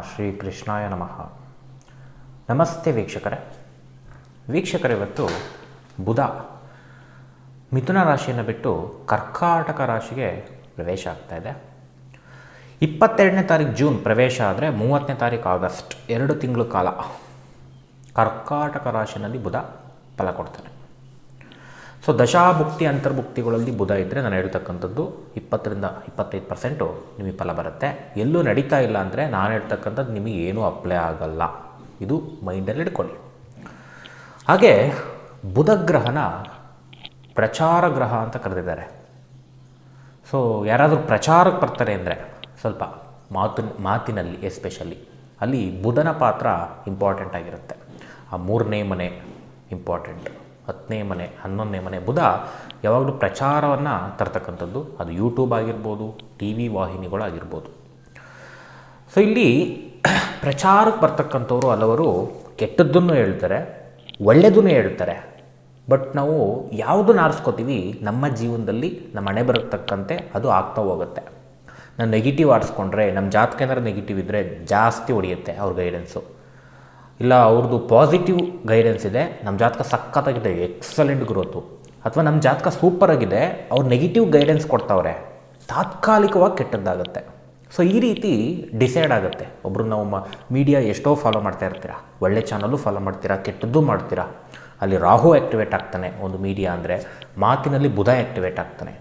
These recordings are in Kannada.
ಶ್ರೀ ಕೃಷ್ಣಾಯ ನಮಃ. ನಮಸ್ತೆ ವೀಕ್ಷಕರೇ. ವೀಕ್ಷಕರೇ, ಇವತ್ತು ಬುಧ ಮಿಥುನ ರಾಶಿಯನ್ನು ಬಿಟ್ಟು ಕರ್ಕಾಟಕ ರಾಶಿಗೆ ಪ್ರವೇಶ ಆಗ್ತಾ ಇದೆ. ಇಪ್ಪತ್ತೆರಡನೇ ತಾರೀಕು ಜೂನ್ ಪ್ರವೇಶ ಆದರೆ ಮೂವತ್ತನೇ ತಾರೀಕು ಆಗಸ್ಟ್, ಎರಡು ತಿಂಗಳು ಕಾಲ ಕರ್ಕಾಟಕ ರಾಶಿನಲ್ಲಿ ಬುಧ ಫಲ ಕೊಡ್ತಾನೆ. ಸೊ ದಶಾಭುಕ್ತಿ ಅಂತರ್ಭುಕ್ತಿಗಳಲ್ಲಿ ಬುಧ ಇದ್ದರೆ ನಾನು ಹೇಳ್ತಕ್ಕಂಥದ್ದು ಇಪ್ಪತ್ತರಿಂದ ಇಪ್ಪತ್ತೈದು ಪರ್ಸೆಂಟು ನಿಮಗೆ ಫಲ ಬರುತ್ತೆ. ಎಲ್ಲೂ ನಡೀತಾ ಇಲ್ಲ ಅಂದರೆ ನಾನು ಹೇಳ್ತಕ್ಕಂಥದ್ದು ನಿಮಗೆ ಏನೂ ಅಪ್ಲೈ ಆಗಲ್ಲ. ಇದು ಮೈಂಡಲ್ಲಿ ಇಟ್ಕೊಳ್ಳಿ. ಹಾಗೆ ಬುಧ ಗ್ರಹನ ಪ್ರಚಾರ ಗ್ರಹ ಅಂತ ಕರೆದಿದ್ದಾರೆ. ಸೊ ಯಾರಾದರೂ ಪ್ರಚಾರಕ್ಕೆ ಬರ್ತಾರೆ ಅಂದರೆ ಸ್ವಲ್ಪ ಮಾತು ಮಾತಿನಲ್ಲಿ ಎಸ್ಪೆಷಲಿ ಅಲ್ಲಿ ಬುಧನ ಪಾತ್ರ ಇಂಪಾರ್ಟೆಂಟ್ ಆಗಿರುತ್ತೆ. ಆ ಮೂರನೇ ಮನೆ ಇಂಪಾರ್ಟೆಂಟ್ ಹತ್ತನೇ ಮನೆ, ಹನ್ನೊಂದನೇ ಮನೆ. ಬುಧ ಯಾವಾಗಲೂ ಪ್ರಚಾರವನ್ನು ತರ್ತಕ್ಕಂಥದ್ದು. ಅದು ಯೂಟ್ಯೂಬ್ ಆಗಿರ್ಬೋದು ಟಿ ವಿ ವಾಹಿನಿಗಳಾಗಿರ್ಬೋದು. ಸೊ ಇಲ್ಲಿ ಪ್ರಚಾರಕ್ಕೆ ಬರ್ತಕ್ಕಂಥವ್ರು ಹಲವರು ಕೆಟ್ಟದ್ದನ್ನು ಹೇಳ್ತಾರೆ ಒಳ್ಳೆಯದನ್ನು ಹೇಳ್ತಾರೆ. ಬಟ್ ನಾವು ಯಾವುದನ್ನು ಆರಿಸ್ಕೋತೀವಿ? ನಮ್ಮ ಜೀವನದಲ್ಲಿ ನಮ್ಮ ಹಣೆ ಬರತಕ್ಕಂತೆ ಅದು ಆಗ್ತಾ ಹೋಗುತ್ತೆ. ನಾನು ನೆಗೆಟಿವ್ ಆರಿಸ್ಕೊಂಡ್ರೆ ನಮ್ಮ ಜಾತಕ ಏನಾದ್ರು ನೆಗೆಟಿವ್ ಇದ್ದರೆ ಜಾಸ್ತಿ ಹೊಡೆಯುತ್ತೆ ಅವ್ರ ಗೈಡೆನ್ಸು ಇಲ್ಲ ಅವ್ರದ್ದು ಪಾಸಿಟಿವ್ ಗೈಡೆನ್ಸ್ ಇದೆ. ನಮ್ಮ ಜಾತಕ ಸಖತ್ತಾಗಿದೆ ಎಕ್ಸಲೆಂಟ್ ಗ್ರೋತು ಅಥವಾ ನಮ್ಮ ಜಾತಕ ಸೂಪರ್ ಆಗಿದೆ, ಅವ್ರು ನೆಗೆಟಿವ್ ಗೈಡೆನ್ಸ್ ಕೊಡ್ತಾವ್ರೆ. ತಾತ್ಕಾಲಿಕವಾಗಿ ಕೆಟ್ಟದ್ದಾಗುತ್ತೆ. ಸೊ ಈ ರೀತಿ ಡಿಸೈಡ್ ಆಗುತ್ತೆ. ಒಬ್ಬರು ನಾವು ಮೀಡಿಯಾ ಎಷ್ಟೋ ಫಾಲೋ ಮಾಡ್ತಾ ಇರ್ತೀರಾ. ಒಳ್ಳೆ ಚಾನಲ್ಲು ಫಾಲೋ ಮಾಡ್ತೀರಾ, ಕೆಟ್ಟದ್ದು ಮಾಡ್ತೀರಾ. ಅಲ್ಲಿ ರಾಹು ಆ್ಯಕ್ಟಿವೇಟ್ ಆಗ್ತಾನೆ ಒಂದು ಮೀಡಿಯಾ ಅಂದರೆ, ಮಾತಿನಲ್ಲಿ ಬುಧ ಆ್ಯಕ್ಟಿವೇಟ್ ಆಗ್ತಾನೆ.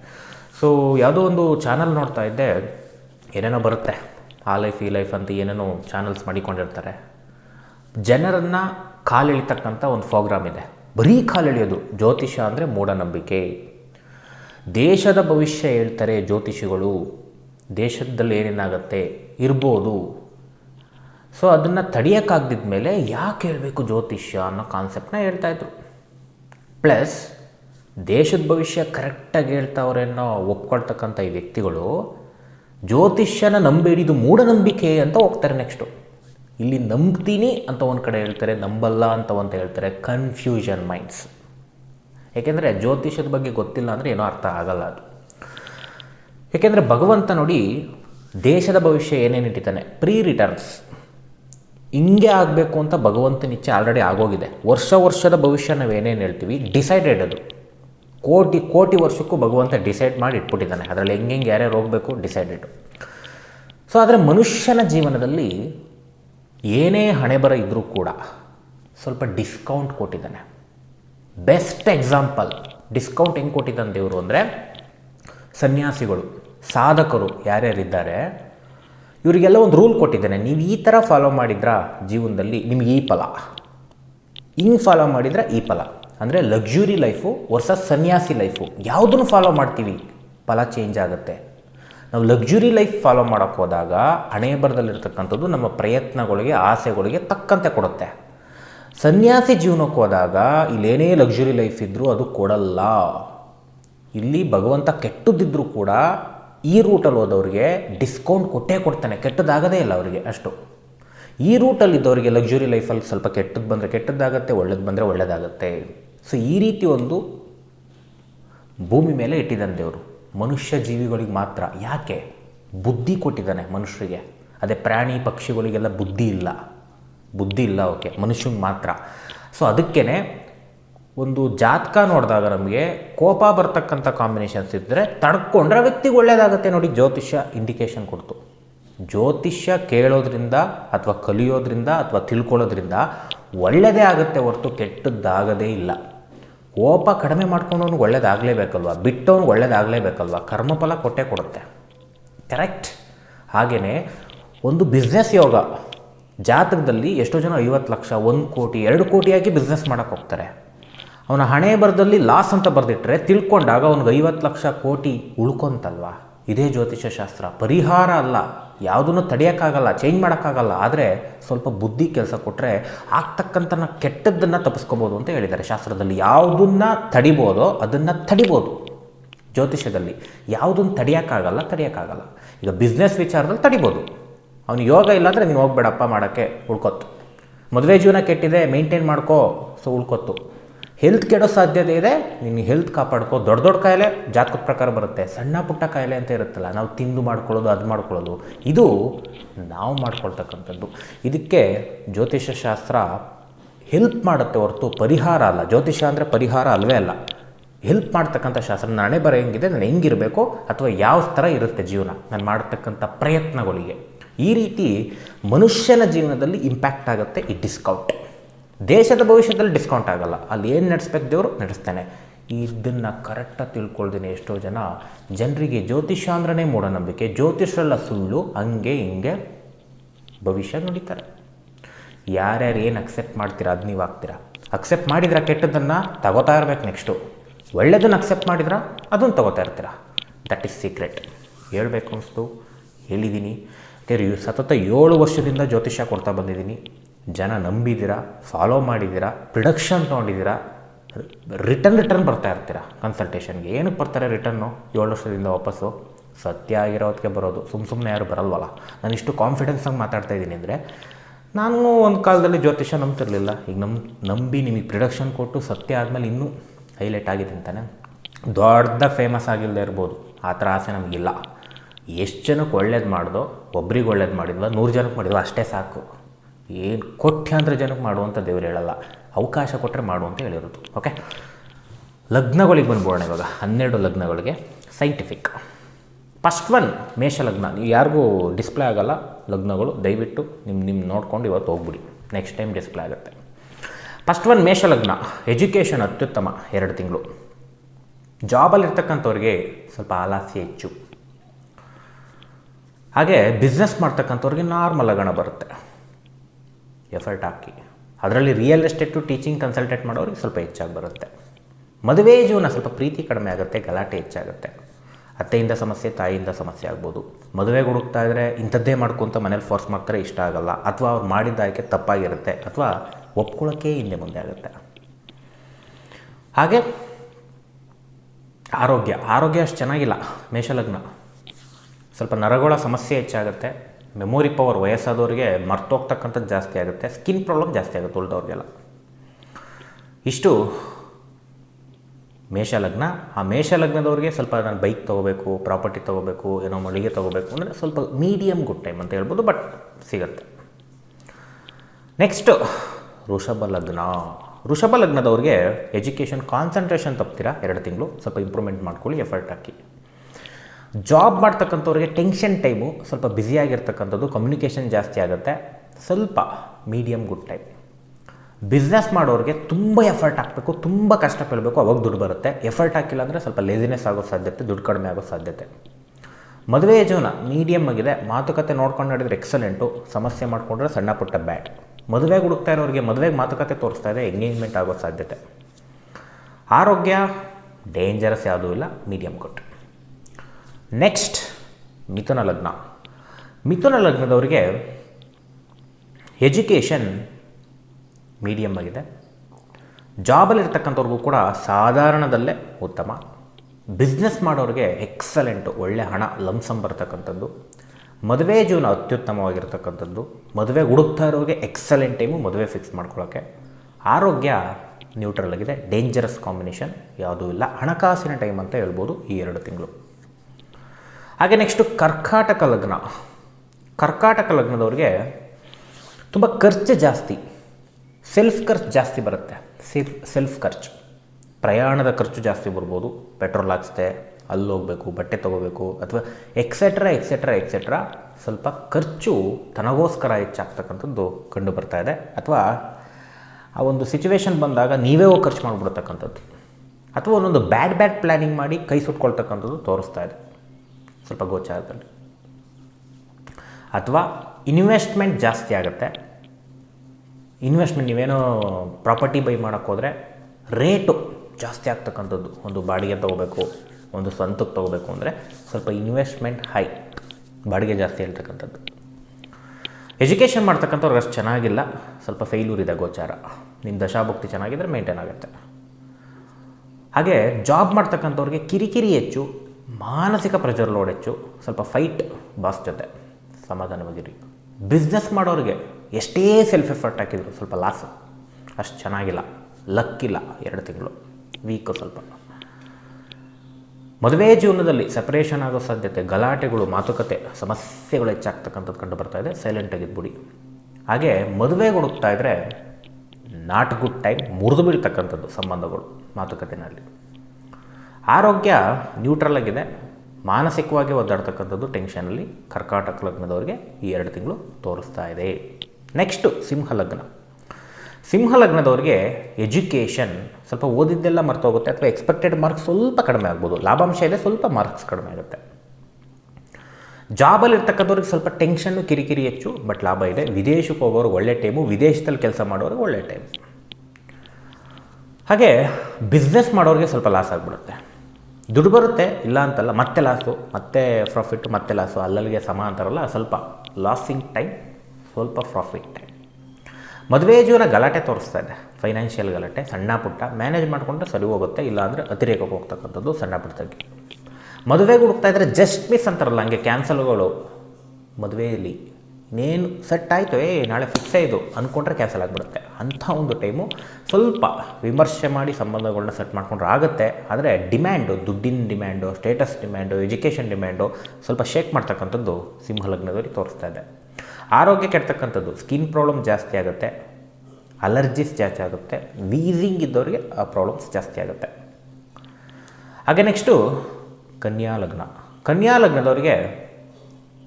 ಸೊ ಯಾವುದೋ ಒಂದು ಚಾನಲ್ ನೋಡ್ತಾ ಇದ್ದೆ, ಏನೇನೋ ಬರುತ್ತೆ. ಆ ಲೈಫ್ ಈ ಲೈಫ್ ಅಂತ ಏನೇನೋ ಚಾನಲ್ಸ್ ಮಾಡಿಕೊಂಡಿರ್ತಾರೆ. ಜನರನ್ನು ಕಾಲೆಳಿತಕ್ಕಂಥ ಒಂದು ಪ್ರೋಗ್ರಾಮ್ ಇದೆ. ಬರೀ ಕಾಲೆಳೆಯೋದು, ಜ್ಯೋತಿಷ ಅಂದರೆ ಮೂಢನಂಬಿಕೆ. ದೇಶದ ಭವಿಷ್ಯ ಹೇಳ್ತಾರೆ ಜ್ಯೋತಿಷಿಗಳು, ದೇಶದಲ್ಲಿ ಏನೇನಾಗುತ್ತೆ, ಇರ್ಬೋದು. ಸೊ ಅದನ್ನು ತಡೆಯೋಕ್ಕಾಗ್ದಿದ್ದ ಮೇಲೆ ಯಾಕೆ ಹೇಳಬೇಕು ಜ್ಯೋತಿಷ್ಯ ಅನ್ನೋ ಕಾನ್ಸೆಪ್ಟನ್ನ ಹೇಳ್ತಾಯಿದ್ರು ಪ್ಲಸ್ ದೇಶದ ಭವಿಷ್ಯ ಕರೆಕ್ಟಾಗಿ ಹೇಳ್ತಾವ್ರೇನೋ ಒಪ್ಕೊಳ್ತಕ್ಕಂಥ ಈ ವ್ಯಕ್ತಿಗಳು, ಜ್ಯೋತಿಷ್ಯನ ನಂಬಿಡಿದು ಮೂಢನಂಬಿಕೆ ಅಂತ ಹೋಗ್ತಾರೆ ನೆಕ್ಸ್ಟು ಇಲ್ಲಿ ನಂಬ್ತೀನಿ ಅಂತ ಒಂದು ಕಡೆ ಹೇಳ್ತಾರೆ, ನಂಬಲ್ಲ ಅಂತ ಒಂದು ಹೇಳ್ತಾರೆ ಕನ್ಫ್ಯೂಷನ್ ಮೈಂಡ್ಸ್ ಏಕೆಂದರೆ ಜ್ಯೋತಿಷದ ಬಗ್ಗೆ ಗೊತ್ತಿಲ್ಲ ಅಂದರೆ ಏನೋ ಅರ್ಥ ಆಗಲ್ಲ ಅದು. ಏಕೆಂದರೆ ಭಗವಂತ ನೋಡಿ ದೇಶದ ಭವಿಷ್ಯ ಏನೇನು ಇಟ್ಟಿದ್ದಾನೆ? ಪ್ರೀ ರಿಟರ್ನ್ಸ್ ಹಿಂಗೆ ಆಗಬೇಕು ಅಂತ ಭಗವಂತನ ಇಚ್ಛೆ ಆಲ್ರೆಡಿ ಆಗೋಗಿದೆ. ವರ್ಷ ವರ್ಷದ ಭವಿಷ್ಯ ನಾವು ಏನೇನು ಹೇಳ್ತೀವಿ? ಡಿಸೈಡೆಡ್ ಅದು. ಕೋಟಿ ಕೋಟಿ ವರ್ಷಕ್ಕೂ ಭಗವಂತ ಡಿಸೈಡ್ ಮಾಡಿ ಇಟ್ಬಿಟ್ಟಿದ್ದಾನೆ. ಅದರಲ್ಲಿ ಹೆಂಗೆ ಹೆಂಗೆ ಯಾರ್ಯಾರು ಹೋಗಬೇಕು ಡಿಸೈಡೆಡ್ ಸೊ ಆದರೆ ಮನುಷ್ಯನ ಜೀವನದಲ್ಲಿ ಏನೇ ಹಣೆ ಬರ ಇದ್ದರೂ ಕೂಡ ಸ್ವಲ್ಪ ಡಿಸ್ಕೌಂಟ್ ಕೊಟ್ಟಿದ್ದಾನೆ. ಬೆಸ್ಟ್ ಎಕ್ಸಾಂಪಲ್ ಡಿಸ್ಕೌಂಟ್ ಹೆಂಗೆ ಕೊಟ್ಟಿದ್ದಾನೆ ದೇವರು ಅಂದರೆ, ಸನ್ಯಾಸಿಗಳು, ಸಾಧಕರು ಯಾರ್ಯಾರಿದ್ದಾರೆ, ಇವರಿಗೆಲ್ಲ ಒಂದು ರೂಲ್ ಕೊಟ್ಟಿದ್ದಾನೆ, ನೀವು ಈ ಥರ ಫಾಲೋ ಮಾಡಿದ್ರ ಜೀವನದಲ್ಲಿ ನಿಮಗೆ ಈ ಫಲ. ಹಿಂಗೆ ಫಾಲೋ ಮಾಡಿದ್ರೆ ಈ ಫಲ. ಅಂದರೆ luxury life versus sanyasi life ಯಾವುದನ್ನು ಫಾಲೋ ಮಾಡ್ತೀವಿ? ಫಲ ಚೇಂಜ್ ಆಗುತ್ತೆ. ನಾವು ಲಕ್ಸುರಿ ಲೈಫ್ ಫಾಲೋ ಮಾಡೋಕ್ಕೆ ಹೋದಾಗ ಹಣೆ ನಮ್ಮ ಪ್ರಯತ್ನಗಳಿಗೆ, ಆಸೆಗಳಿಗೆ ತಕ್ಕಂತೆ ಕೊಡುತ್ತೆ. ಸನ್ಯಾಸಿ ಜೀವನಕ್ಕೆ ಹೋದಾಗ ಇಲ್ಲೇನೇ ಲಕ್ಸುರಿ ಲೈಫ್ ಇದ್ದರೂ ಅದು ಕೊಡಲ್ಲ. ಇಲ್ಲಿ ಭಗವಂತ ಕೆಟ್ಟದ್ದಿದ್ದರೂ ಕೂಡ ಈ ರೂಟಲ್ಲಿ ಹೋದವ್ರಿಗೆ ಡಿಸ್ಕೌಂಟ್ ಕೊಟ್ಟೇ ಕೊಡ್ತಾನೆ. ಕೆಟ್ಟದಾಗದೇ ಇಲ್ಲ ಅವರಿಗೆ ಅಷ್ಟು. ಈ ರೂಟಲ್ಲಿದ್ದವರಿಗೆ ಲಕ್ಸುರಿ ಲೈಫಲ್ಲಿ ಸ್ವಲ್ಪ ಕೆಟ್ಟದ್ದು ಬಂದರೆ ಕೆಟ್ಟದ್ದಾಗತ್ತೆ, ಒಳ್ಳೇದು ಬಂದರೆ ಒಳ್ಳೆಯದಾಗತ್ತೆ ಸೊ ಈ ರೀತಿ ಒಂದು ಭೂಮಿ ಮೇಲೆ ಇಟ್ಟಿದ್ದಾನೆ ದೇವರು. ಮನುಷ್ಯ ಜೀವಿಗಳಿಗೆ ಮಾತ್ರ. ಯಾಕೆ? ಬುದ್ಧಿ ಕೊಟ್ಟಿದ್ದಾನೆ ಮನುಷ್ಯರಿಗೆ. ಅದೇ ಪ್ರಾಣಿ ಪಕ್ಷಿಗಳಿಗೆಲ್ಲ ಬುದ್ಧಿ ಇಲ್ಲ. ಬುದ್ಧಿ ಇಲ್ಲ ಓಕೆ ಮನುಷ್ಯಂಗೆ ಮಾತ್ರ. ಸೊ ಅದಕ್ಕೇ ಒಂದು ಜಾತಕ ನೋಡಿದಾಗ ನಮಗೆ ಕೋಪ ಬರ್ತಕ್ಕಂಥ ಕಾಂಬಿನೇಷನ್ಸ್ ಇದ್ದರೆ ತಡ್ಕೊಂಡ್ರೆ ವ್ಯಕ್ತಿಗೆ ಒಳ್ಳೆಯದಾಗುತ್ತೆ ನೋಡಿ, ಜ್ಯೋತಿಷ್ಯ ಇಂಡಿಕೇಶನ್ ಕೊಡ್ತು. ಜ್ಯೋತಿಷ್ಯ ಕೇಳೋದ್ರಿಂದ ಅಥವಾ ಕಲಿಯೋದ್ರಿಂದ ಅಥವಾ ತಿಳ್ಕೊಳ್ಳೋದ್ರಿಂದ ಒಳ್ಳೆಯದೇ ಆಗುತ್ತೆ ಹೊರತು ಕೆಟ್ಟದ್ದಾಗದೇ ಇಲ್ಲ. ಕೋಪ ಕಡಿಮೆ ಮಾಡ್ಕೊಂಡವ್ನಿಗೆ ಒಳ್ಳೇದಾಗಲೇಬೇಕಲ್ವ? ಬಿಟ್ಟವನು ಒಳ್ಳೇದಾಗಲೇಬೇಕಲ್ವ? ಕರ್ಮಫಲ ಕೊಟ್ಟೇ ಕೊಡುತ್ತೆ. ಕರೆಕ್ಟ್ ಹಾಗೆಯೇ ಒಂದು ಬಿಸ್ನೆಸ್ ಯೋಗ. ಜಾತಕದಲ್ಲಿ ಎಷ್ಟೋ ಜನ ಐವತ್ತು ಲಕ್ಷ, ಒಂದು ಕೋಟಿ, ಎರಡು ಕೋಟಿಯಾಗಿ ಬಿಸ್ನೆಸ್ ಮಾಡೋಕ್ಕೆ ಹೋಗ್ತಾರೆ. ಅವನ ಹಣೆ ಬರದಲ್ಲಿ ಲಾಸ್ ಅಂತ ಬರೆದಿಟ್ರೆ ತಿಳ್ಕೊಂಡಾಗ ಅವ್ನಿಗೆ ಐವತ್ತು ಲಕ್ಷ ಕೋಟಿ ಉಳ್ಕೊಂತಲ್ವ? ಇದೇ ಜ್ಯೋತಿಷ್ಯ ಶಾಸ್ತ್ರ ಪರಿಹಾರ ಅಲ್ಲ. ಯಾವುದನ್ನು ತಡೆಯೋಕ್ಕಾಗಲ್ಲ ಚೇಂಜ್ ಮಾಡೋಕ್ಕಾಗಲ್ಲ, ಆದರೆ ಸ್ವಲ್ಪ ಬುದ್ಧಿ ಕೆಲಸ ಕೊಟ್ಟರೆ ಆಗ್ತಕ್ಕಂಥ ಕೆಟ್ಟದ್ದನ್ನು ತಪ್ಪಿಸ್ಕೋಬೋದು ಅಂತ ಹೇಳಿದ್ದಾರೆ. ಶಾಸ್ತ್ರದಲ್ಲಿ ಯಾವುದನ್ನು ತಡಿಬೋದೋ ಅದನ್ನು ತಡಿಬೋದು. ಜ್ಯೋತಿಷ್ಯದಲ್ಲಿ ಯಾವುದನ್ನು ತಡೆಯೋಕ್ಕಾಗಲ್ಲ ತಡೆಯೋಕ್ಕಾಗಲ್ಲ. ಈಗ ಬಿಸ್ನೆಸ್ ವಿಚಾರದಲ್ಲಿ ತಡಿಬೋದು. ಅವನು ಯೋಗ ಇಲ್ಲಾಂದರೆ ನೀನು ಹೋಗ್ಬೇಡಪ್ಪ, ಮಾಡೋಕ್ಕೆ ಉಳ್ಕೊತ್ತು ಮದುವೆ ಜೀವನ ಕೆಟ್ಟಿದೆ ಮೇಂಟೈನ್ ಮಾಡ್ಕೋ, ಸೊ ಉಳ್ಕೊತ್ತು. ಹೆಲ್ತ್ ಕೆಡೋ ಸಾಧ್ಯತೆ ಇದೆ, ನಿನ್ನ ಹೆಲ್ತ್ ಕಾಪಾಡ್ಕೋ. ದೊಡ್ಡ ದೊಡ್ಡ ಕಾಯಿಲೆ ಜಾತಕದ ಪ್ರಕಾರ ಬರುತ್ತೆ. ಸಣ್ಣ ಪುಟ್ಟ ಕಾಯಿಲೆ ಅಂತ ಇರುತ್ತಲ್ಲ, ನಾವು ತಿಂದು ಮಾಡ್ಕೊಳ್ಳೋದು, ಅದು ಮಾಡ್ಕೊಳ್ಳೋದು. ಇದು ನಾವು ಮಾಡ್ಕೊಳ್ತಕ್ಕಂಥದ್ದು. ಇದಕ್ಕೆ ಜ್ಯೋತಿಷ್ಯ ಶಾಸ್ತ್ರ ಹೆಲ್ಪ್ ಮಾಡುತ್ತೆ ಹೊರತು ಪರಿಹಾರ ಅಲ್ಲ. ಜ್ಯೋತಿಷ್ಯ ಅಂದರೆ ಪರಿಹಾರ ಅಲ್ವೇ ಅಲ್ಲ. ಹೆಲ್ಪ್ ಮಾಡ್ತಕ್ಕಂಥ ಶಾಸ್ತ್ರ. ನಾನೇ ಬರೋ ಹೆಂಗಿದೆ, ನಾನು ಹೆಂಗಿರಬೇಕು ಅಥವಾ ಯಾವ ಥರ ಇರುತ್ತೆ ಜೀವನ, ನಾನು ಮಾಡ್ತಕ್ಕಂಥ ಪ್ರಯತ್ನಗಳಿಗೆ. ಈ ರೀತಿ ಮನುಷ್ಯನ ಜೀವನದಲ್ಲಿ ಇಂಪ್ಯಾಕ್ಟ್ ಆಗುತ್ತೆ ಈ ಡಿಸ್ಕೌಂಟ್ ದೇಶದ ಭವಿಷ್ಯದಲ್ಲಿ ಡಿಸ್ಕೌಂಟ್ ಆಗಲ್ಲ. ಅಲ್ಲಿ ಏನು ನಡೆಸ್ಬೇಕು ದೇವರು? ನಡೆಸ್ತಾನೆ. ಇದನ್ನು ಕರೆಕ್ಟಾಗಿ ತಿಳ್ಕೊಳ್ದೇನೆ ಎಷ್ಟೋ ಜನ. ಜನರಿಗೆ ಜ್ಯೋತಿಷ್ಯ ಅಂದ್ರನೇ ಮೂಢನಂಬಿಕೆ. ಜ್ಯೋತಿಷರೆಲ್ಲ ಸುಳ್ಳು, ಹಂಗೆ ಹಿಂಗೆ ಭವಿಷ್ಯ ನುಡಿತಾರೆ. ಯಾರ್ಯಾರು ಏನು ಅಕ್ಸೆಪ್ಟ್ ಮಾಡ್ತೀರಾ, ಅದು ನೀವು ಆಗ್ತೀರಾ ಅಕ್ಸೆಪ್ಟ್ ಮಾಡಿದ್ರೆ ಕೆಟ್ಟದನ್ನು ತಗೋತಾ ಇರ್ಬೇಕು ನೆಕ್ಸ್ಟು ಒಳ್ಳೆಯದನ್ನು ಅಕ್ಸೆಪ್ಟ್ ಮಾಡಿದ್ರೆ, ಅದನ್ನು ತಗೋತಾ ಇರ್ತೀರಾ? ದಟ್ ಈಸ್ ಸೀಕ್ರೆಟ್ ಹೇಳಬೇಕು ಅನಿಸ್ತು. ಹೇಳಿದ್ದೀನಿ ಯಾಕಂದ್ರೆ ಸತತ ಏಳು ವರ್ಷದಿಂದ ಜ್ಯೋತಿಷ್ಯ ಕೊಡ್ತಾ ಬಂದಿದ್ದೀನಿ ಜನ ನಂಬಿದ್ದೀರಾ? ಫಾಲೋ ಮಾಡಿದ್ದೀರಾ? ಪ್ರಿಡಕ್ಷನ್ ತೊಗೊಂಡಿದ್ದೀರಾ ರಿಟರ್ನ್ ರಿಟರ್ನ್ ಬರ್ತಾ ಇರ್ತೀರಾ? ಕನ್ಸಲ್ಟೇಷನ್ಗೆ ಏನಕ್ಕೆ ಬರ್ತಾರೆ ರಿಟರ್ನು ಏಳು ವರ್ಷದಿಂದ ವಾಪಸ್ಸು? ಸತ್ಯ ಆಗಿರೋದಕ್ಕೆ ಬರೋದು. ಸುಮ್ಮ ಸುಮ್ಮನೆ ಯಾರು ಬರಲ್ವಲ್ಲ? ನಾನು ಇಷ್ಟು ಕಾನ್ಫಿಡೆನ್ಸಾಗಿ ಮಾತಾಡ್ತಾ ಇದ್ದೀನಿ ಅಂದರೆ, ನಾನು ಒಂದು ಕಾಲದಲ್ಲಿ ಜ್ಯೋತಿಷ್ಯ ನಂಬ್ತಿರಲಿಲ್ಲ. ಈಗ ನಮ್, ನಂಬಿ ನಿಮಗೆ ಪ್ರಿಡಕ್ಷನ್ ಕೊಟ್ಟು ಸತ್ಯ ಆದಮೇಲೆ ಇನ್ನೂ ಹೈಲೈಟ್ ಆಗಿದೆ ಅಂತಾನೆ ದೊಡ್ಡ ಫೇಮಸ್ ಆಗಿಲ್ಲದೆ ಇರ್ಬೋದು. ಆ ಥರ ಆಸೆ ನಮಗಿಲ್ಲ. ಎಷ್ಟು ಜನಕ್ಕೆ ಒಳ್ಳೇದು ಮಾಡಿದೋ, ಒಬ್ರಿಗೆ ಒಳ್ಳೇದು ಮಾಡಿದ್ವ, ನೂರು ಜನಕ್ಕೆ ಮಾಡಿದ್ವ, ಅಷ್ಟೇ ಸಾಕು. ಏನು ಕೋಟ್ಯಾಂತರ ಜನಕ್ಕೆ ಮಾಡುವಂಥ ದೇವ್ರು ಹೇಳಲ್ಲ. ಅವಕಾಶ ಕೊಟ್ಟರೆ ಮಾಡು ಅಂತ ಹೇಳಿರೋದು. ಓಕೆ ಲಗ್ನಗಳಿಗೆ ಬಂದ್ಬೋಣ ಇವಾಗ. ಹನ್ನೆರಡು ಲಗ್ನಗಳಿಗೆ. ಸೈಂಟಿಫಿಕ್ ಫಸ್ಟ್ ಒನ್ ಮೇಷ ಲಗ್ನ. ನೀವು ಯಾರಿಗೂ ಡಿಸ್ಪ್ಲೇ ಆಗಲ್ಲ ಲಗ್ನಗಳು. ದಯವಿಟ್ಟು ನಿಮ್ಮ ನಿಮ್ಮ ನೋಡ್ಕೊಂಡು ಇವತ್ತು ಹೋಗ್ಬಿಡಿ. ನೆಕ್ಸ್ಟ್ ಟೈಮ್ ಡಿಸ್ಪ್ಲೇ ಆಗುತ್ತೆ. ಫಸ್ಟ್ ಒನ್ ಮೇಷ ಲಗ್ನ. ಎಜುಕೇಷನ್ ಅತ್ಯುತ್ತಮ. ಎರಡು ತಿಂಗಳು. ಜಾಬಲ್ಲಿರ್ತಕ್ಕಂಥವ್ರಿಗೆ ಸ್ವಲ್ಪ ಆಲಾಸಿ ಹೆಚ್ಚು. ಹಾಗೆ ಬಿಸ್ನೆಸ್ ಮಾಡ್ತಕ್ಕಂಥವ್ರಿಗೆ ನಾರ್ಮಲ್ ಲಗ್ನ ಬರುತ್ತೆ. ಎಫರ್ಟ್ ಹಾಕಿ. ಅದರಲ್ಲಿ ರಿಯಲ್ ಎಸ್ಟೇಟು ಟೀಚಿಂಗ್ ಕನ್ಸಲ್ಟೆಂಟ್ ಮಾಡೋರಿಗೆ ಸ್ವಲ್ಪ ಹೆಚ್ಚಾಗಿ ಬರುತ್ತೆ. ಮದುವೆ ಜೀವನ ಸ್ವಲ್ಪ ಪ್ರೀತಿ ಕಡಿಮೆ ಆಗುತ್ತೆ, ಗಲಾಟೆ ಹೆಚ್ಚಾಗುತ್ತೆ. ಅತ್ತೆಯಿಂದ ಸಮಸ್ಯೆ, ತಾಯಿಯಿಂದ ಸಮಸ್ಯೆ ಆಗ್ಬೋದು. ಮದುವೆಗೆ ಹುಡುಕ್ತಾ ಇದ್ದರೆ ಇಂಥದ್ದೇ ಮಾಡ್ಕೊಂತ ಮನೇಲಿ ಫೋರ್ಸ್ ಮಾಡ್ತಾರೆ, ಇಷ್ಟ ಆಗಲ್ಲ. ಅಥವಾ ಅವ್ರು ಮಾಡಿದ್ದ ಆಯ್ಕೆ ತಪ್ಪಾಗಿರುತ್ತೆ. ಅಥವಾ ಒಪ್ಕೊಳ್ಳೋಕ್ಕೆ ಹಿಂದೆ ಮುಂದೆ ಆಗುತ್ತೆ. ಹಾಗೆ ಆರೋಗ್ಯ. ಆರೋಗ್ಯ ಅಷ್ಟು ಚೆನ್ನಾಗಿಲ್ಲ. ಮೇಷಲಗ್ನ. ಸ್ವಲ್ಪ ನರಗಳ ಸಮಸ್ಯೆ ಹೆಚ್ಚಾಗುತ್ತೆ. ಮೆಮೊರಿ ಪವರ್ ವಯಸ್ಸಾದವ್ರಿಗೆ ಮರ್ತೋಗ್ತಕ್ಕಂಥದ್ದು ಜಾಸ್ತಿ ಆಗುತ್ತೆ ಸ್ಕಿನ್ ಪ್ರಾಬ್ಲಮ್ ಜಾಸ್ತಿ ಆಗುತ್ತೆ ಉಳಿದವ್ರಿಗೆಲ್ಲ. ಇಷ್ಟು ಮೇಷಲಗ್ನ. ಆ ಮೇಷಲಗ್ನದವ್ರಿಗೆ ಸ್ವಲ್ಪ ನಾನು ಬೈಕ್ ತೊಗೋಬೇಕು ಪ್ರಾಪರ್ಟಿ ತೊಗೋಬೇಕು, ಏನೋ ಮಳಿಗೆ ತೊಗೋಬೇಕು, ಅಂದರೆ ಸ್ವಲ್ಪ ಮೀಡಿಯಮ್ ಗುಡ್ ಟೈಮ್ ಅಂತ ಹೇಳ್ಬೋದು ಬಟ್ ಸಿಗುತ್ತೆ. ನೆಕ್ಸ್ಟು ಋಷಭ ಲಗ್ನ. ಋಷಭ ಲಗ್ನದವ್ರಿಗೆ ಎಜುಕೇಷನ್ ಕಾನ್ಸಂಟ್ರೇಷನ್ ತಪ್ತೀರಾ? ಎರಡು ತಿಂಗಳು. ಸ್ವಲ್ಪ ಇಂಪ್ರೂವ್ಮೆಂಟ್ ಮಾಡ್ಕೊಳ್ಳಿ ಎಫರ್ಟ್ ಹಾಕಿ. ಜಾಬ್ ಮಾಡ್ತಕ್ಕಂಥವ್ರಿಗೆ ಟೆನ್ಷನ್ ಟೈಮು ಸ್ವಲ್ಪ ಬ್ಯುಸಿಯಾಗಿರ್ತಕ್ಕಂಥದ್ದು ಕಮ್ಯುನಿಕೇಷನ್ ಜಾಸ್ತಿ ಆಗುತ್ತೆ. ಸ್ವಲ್ಪ ಮೀಡಿಯಮ್ ಗುಡ್ ಟೈಮ್ ಬಿಸ್ನೆಸ್ ಮಾಡೋರಿಗೆ ತುಂಬ ಎಫರ್ಟ್ ಹಾಕಬೇಕು, ತುಂಬ ಕಷ್ಟ ಪಡಬೇಕು, ಅವಾಗ ದುಡ್ಡು ಬರುತ್ತೆ. ಎಫರ್ಟ್ ಹಾಕಿಲ್ಲ ಅಂದರೆ ಸ್ವಲ್ಪ ಲೇಸಿನೆಸ್ ಆಗೋ ಸಾಧ್ಯತೆ, ದುಡ್ಡು ಕಡಿಮೆ ಆಗೋ ಸಾಧ್ಯತೆ. ಮದುವೆ ಜೀವನ ಮೀಡಿಯಮ್ ಆಗಿದೆ. ಮಾತುಕತೆ ನೋಡ್ಕೊಂಡು ನಡೆದ್ರೆ ಎಕ್ಸಲೆಂಟು ಸಮಸ್ಯೆ ಮಾಡಿಕೊಂಡ್ರೆ ಸಣ್ಣ ಪುಟ್ಟ ಬ್ಯಾಡ್ ಮದುವೆಗೆ ಹುಡುಕ್ತಾ ಇರೋರಿಗೆ ಮದುವೆಗೆ ಮಾತುಕತೆ ತೋರಿಸ್ತಾ ಇದೆ ಎಂಗೇಜ್ಮೆಂಟ್ ಆಗೋ ಸಾಧ್ಯತೆ. ಆರೋಗ್ಯ ಡೇಂಜರಸ್ ಯಾವುದೂ ಇಲ್ಲ ಮೀಡಿಯಮ್ ಗುಡ್ ನೆಕ್ಸ್ಟ್ ಮಿಥುನ ಲಗ್ನ. ಮಿಥುನ ಲಗ್ನದವರಿಗೆ ಎಜುಕೇಷನ್ ಮೀಡಿಯಮ್ ಆಗಿದೆ. ಜಾಬಲ್ಲಿರ್ತಕ್ಕಂಥವ್ರಿಗೂ ಕೂಡ ಸಾಧಾರಣದಲ್ಲೇ ಉತ್ತಮ. ಬಿಸ್ನೆಸ್ ಮಾಡೋರಿಗೆ ಎಕ್ಸಲೆಂಟ್ ಒಳ್ಳೆ ಹಣ ಲಂಸಮ್ ಬರ್ತಕ್ಕಂಥದ್ದು. ಮದುವೆ ಜೀವನ ಅತ್ಯುತ್ತಮವಾಗಿರ್ತಕ್ಕಂಥದ್ದು. ಮದುವೆ ಹುಡುಕ್ತಾ ಇರೋರಿಗೆ ಎಕ್ಸಲೆಂಟ್ ಟೈಮು ಮದುವೆ ಫಿಕ್ಸ್ ಮಾಡ್ಕೊಳ್ಳೋಕ್ಕೆ ಆರೋಗ್ಯ ನ್ಯೂಟ್ರಲ್ ಆಗಿದೆ. ಡೇಂಜರಸ್ ಕಾಂಬಿನೇಷನ್ ಯಾವುದೂ ಇಲ್ಲ. ಹಣಕಾಸಿನ ಟೈಮ್ ಅಂತ ಹೇಳ್ಬೋದು ಈ ಎರಡು ತಿಂಗಳು. ಹಾಗೆ ನೆಕ್ಸ್ಟು ಕರ್ಕಾಟಕ ಲಗ್ನ. ಕರ್ಕಾಟಕ ಲಗ್ನದವ್ರಿಗೆ ತುಂಬ ಖರ್ಚು ಜಾಸ್ತಿ ಸೆಲ್ಫ್ ಖರ್ಚು ಜಾಸ್ತಿ ಬರುತ್ತೆ. ಸೆಲ್ಫ್ ಸೆಲ್ಫ್ ಖರ್ಚು. ಪ್ರಯಾಣದ ಖರ್ಚು ಜಾಸ್ತಿ ಬರ್ಬೋದು. ಪೆಟ್ರೋಲ್ ಹಾಕ್ಸ್ದೆ, ಅಲ್ಲಿ ಹೋಗಬೇಕು, ಬಟ್ಟೆ ತೊಗೋಬೇಕು ಅಥವಾ ಎಕ್ಸೆಟ್ರಾ ಎಕ್ಸೆಟ್ರಾ ಎಕ್ಸೆಟ್ರಾ ಸ್ವಲ್ಪ ಖರ್ಚು ತನಗೋಸ್ಕರ ಹೆಚ್ಚಾಗ್ತಕ್ಕಂಥದ್ದು ಕಂಡು ಬರ್ತಾ ಇದೆ. ಅಥವಾ ಆ ಒಂದು ಸಿಚುವೇಶನ್ ಬಂದಾಗ ನೀವೇ ಖರ್ಚು ಮಾಡಿಬಿಡ್ತಕ್ಕಂಥದ್ದು. ಅಥವಾ ಒಂದೊಂದು ಬ್ಯಾಡ್ ಬ್ಯಾಡ್ ಪ್ಲ್ಯಾನಿಂಗ್ ಮಾಡಿ ಕೈ ಸುಟ್ಕೊಳ್ತಕ್ಕಂಥದ್ದು ತೋರಿಸ್ತಾ ಇದೆ. ಸ್ವಲ್ಪ ಗೋಚಾರದಲ್ಲಿ. ಅಥವಾ ಇನ್ವೆಸ್ಟ್ಮೆಂಟ್ ಜಾಸ್ತಿ ಆಗುತ್ತೆ. ಇನ್ವೆಸ್ಟ್ಮೆಂಟ್ ನೀವೇನೋ ಪ್ರಾಪರ್ಟಿ ಬೈ ಮಾಡೋಕ್ಕೆ ಹೋದರೆ ರೇಟು ಜಾಸ್ತಿ ಆಗ್ತಕ್ಕಂಥದ್ದು. ಒಂದು ಬಾಡಿಗೆ ತೊಗೋಬೇಕು, ಒಂದು ಸ್ವಂತಕ್ಕೆ ತೊಗೋಬೇಕು ಅಂದರೆ ಸ್ವಲ್ಪ ಇನ್ವೆಸ್ಟ್ಮೆಂಟ್ ಹೈ ಬಾಡಿಗೆ ಜಾಸ್ತಿ ಹೇಳ್ತಕ್ಕಂಥದ್ದು. ಎಜುಕೇಷನ್ ಮಾಡ್ತಕ್ಕಂಥವ್ರು ಅಷ್ಟು ಚೆನ್ನಾಗಿಲ್ಲ, ಸ್ವಲ್ಪ ಫೇಲ್ಯೂರ್ ಇದೆ ಗೋಚಾರ. ನಿಮ್ಮ ದಶಾಭಕ್ತಿ ಚೆನ್ನಾಗಿದ್ದರೆ ಮೇಂಟೈನ್ ಆಗುತ್ತೆ. ಹಾಗೆ ಜಾಬ್ ಮಾಡ್ತಕ್ಕಂಥವ್ರಿಗೆ ಕಿರಿಕಿರಿ ಹೆಚ್ಚು ಮಾನಸಿಕ ಪ್ರೆಷರ್ ಲೋಡ್ ಹೆಚ್ಚು, ಸ್ವಲ್ಪ ಫೈಟ್ ಬಾಸ್ ಜೊತೆ ಸಮಾಧಾನವಾಗಿರಿ. ಬಿಸ್ನೆಸ್ ಮಾಡೋರಿಗೆ ಎಷ್ಟೇ ಸೆಲ್ಫ್ ಎಫರ್ಟ್ ಹಾಕಿದ್ರು ಸ್ವಲ್ಪ ಲಾಸ್ ಅಷ್ಟು ಚೆನ್ನಾಗಿಲ್ಲ ಲಕ್ಕಿಲ್ಲ ಎರಡು ತಿಂಗಳು ವೀಕು ಸ್ವಲ್ಪ. ಮದುವೆ ಜೀವನದಲ್ಲಿ ಸೆಪರೇಷನ್ ಆಗೋ ಸಾಧ್ಯತೆ, ಗಲಾಟೆಗಳು, ಮಾತುಕತೆ, ಸಮಸ್ಯೆಗಳು ಹೆಚ್ಚಾಗ್ತಕ್ಕಂಥದ್ದು ಕಂಡು ಬರ್ತಾ ಇದೆ ಸೈಲೆಂಟಾಗಿದ್ಬಿಡಿ ಹಾಗೆ ಮದುವೆಗೆ ಹುಡುಕ್ತಾ ಇದ್ದರೆ ನಾಟ್ ಗುಡ್ ಟೈಮ್ ಮುರಿದು ಬೀಳ್ತಕ್ಕಂಥದ್ದು ಸಂಬಂಧಗಳು ಮಾತುಕತೆಯಲ್ಲಿ ಆರೋಗ್ಯ ನ್ಯೂಟ್ರಲ್ ಆಗಿದೆ. ಮಾನಸಿಕವಾಗಿ ಒದ್ದಾಡ್ತಕ್ಕಂಥದ್ದು ಟೆನ್ಷನಲ್ಲಿ ಕರ್ಕಾಟಕ ಲಗ್ನದವರಿಗೆ ಈ ಎರಡು ತಿಂಗಳು ತೋರಿಸ್ತಾ ಇದೆ. ನೆಕ್ಸ್ಟು ಸಿಂಹ ಲಗ್ನ. ಸಿಂಹ ಲಗ್ನದವರಿಗೆ ಎಜುಕೇಷನ್ ಸ್ವಲ್ಪ ಓದಿದ್ದೆಲ್ಲ ಮರ್ತೋಗುತ್ತೆ ಅಥವಾ ಎಕ್ಸ್ಪೆಕ್ಟೆಡ್ ಮಾರ್ಕ್ಸ್ ಸ್ವಲ್ಪ ಕಡಿಮೆ ಆಗ್ಬೋದು. ಲಾಭಾಂಶ ಇದೆ ಸ್ವಲ್ಪ ಮಾರ್ಕ್ಸ್ ಕಡಿಮೆ ಆಗುತ್ತೆ. ಜಾಬಲ್ಲಿ ಇರ್ತಕ್ಕಂಥವ್ರಿಗೆ ಸ್ವಲ್ಪ ಟೆನ್ಷನ್ನು ಕಿರಿಕಿರಿ ಹೆಚ್ಚು ಬಟ್ ಲಾಭ ಇದೆ. ವಿದೇಶಕ್ಕೆ ಹೋಗೋರು ಒಳ್ಳೆ ಟೈಮು ವಿದೇಶದಲ್ಲಿ ಕೆಲಸ ಮಾಡೋರಿಗೆ ಒಳ್ಳೆ ಟೈಮ್ ಹಾಗೆ ಬಿಸ್ನೆಸ್ ಮಾಡೋರಿಗೆ ಸ್ವಲ್ಪ ಲಾಸ್ ಆಗಿಬಿಡುತ್ತೆ. ದುಡ್ಡು ಬರುತ್ತೆ, ಇಲ್ಲ ಅಂತಲ್ಲ, ಮತ್ತೆ ಲಾಸು ಮತ್ತೆ ಪ್ರಾಫಿಟ್ ಮತ್ತೆ ಲಾಸು ಅಲ್ಲಲ್ಲಿಗೆ ಸಮ ಅಂತಾರಲ್ಲ ಸ್ವಲ್ಪ ಲಾಸಿಂಗ್ ಟೈಮ್ ಸ್ವಲ್ಪ ಪ್ರಾಫಿಟ್ ಟೈಮ್ ಮದುವೆ ಜೀವನ ಗಲಾಟೆ ತೋರಿಸ್ತಾ ಇದೆ ಫೈನಾನ್ಷಿಯಲ್ ಗಲಾಟೆ, ಸಣ್ಣ ಪುಟ್ಟ ಮ್ಯಾನೇಜ್ ಮಾಡಿಕೊಂಡ್ರೆ ಸರಿ ಹೋಗುತ್ತೆ ಇಲ್ಲಾಂದರೆ ಅತಿರೇಕಕ್ಕೆ ಹೋಗ್ತಕ್ಕಂಥದ್ದು ಸಣ್ಣ ಪುಟ್ಟದಾಗಿ ಮದುವೆಗೆ ಹುಡುಕ್ತಾ ಇದ್ದರೆ ಜಸ್ಟ್ ಮಿಸ್ ಅಂತಾರಲ್ಲ, ಹಂಗೆ ಕ್ಯಾನ್ಸಲ್ಗಳು ಮದುವೆಯಲ್ಲಿ. ಇನ್ನೇನು ಸೆಟ್ ಆಯಿತು, ಏ, ನಾಳೆ ಫಿಕ್ಸ್ ಆಯಿತು ಅಂದ್ಕೊಂಡ್ರೆ ಕ್ಯಾನ್ಸಲ್ ಆಗಿಬಿಡುತ್ತೆ. ಅಂಥ ಒಂದು ಟೈಮು ಸ್ವಲ್ಪ ವಿಮರ್ಶೆ ಮಾಡಿ ಸಂಬಂಧಗಳನ್ನ ಸೆಟ್ ಮಾಡ್ಕೊಂಡ್ರೆ ಆಗುತ್ತೆ. ಆದರೆ ಡಿಮ್ಯಾಂಡು ದುಡ್ಡಿನ demand status demand education demand ಸ್ವಲ್ಪ ಶೇಕ್ ಮಾಡ್ತಕ್ಕಂಥದ್ದು ಸಿಂಹಲಗ್ನದವರಿಗೆ ತೋರಿಸ್ತಾ ಇದೆ. ಆರೋಗ್ಯ ಕೆಡ್ತಕ್ಕಂಥದ್ದು ಸ್ಕಿನ್ ಪ್ರಾಬ್ಲಮ್ ಜಾಸ್ತಿ ಆಗುತ್ತೆ. ಅಲರ್ಜಿಸ್ ಜಾಸ್ತಿ ಆಗುತ್ತೆ. ವೀಸಿಂಗ್ ಇದ್ದವರಿಗೆ ಆ ಪ್ರಾಬ್ಲಮ್ಸ್ ಜಾಸ್ತಿ ಆಗುತ್ತೆ. ಹಾಗೆ ನೆಕ್ಸ್ಟು ಕನ್ಯಾ ಲಗ್ನ. ಕನ್ಯಾ ಲಗ್ನದವರಿಗೆ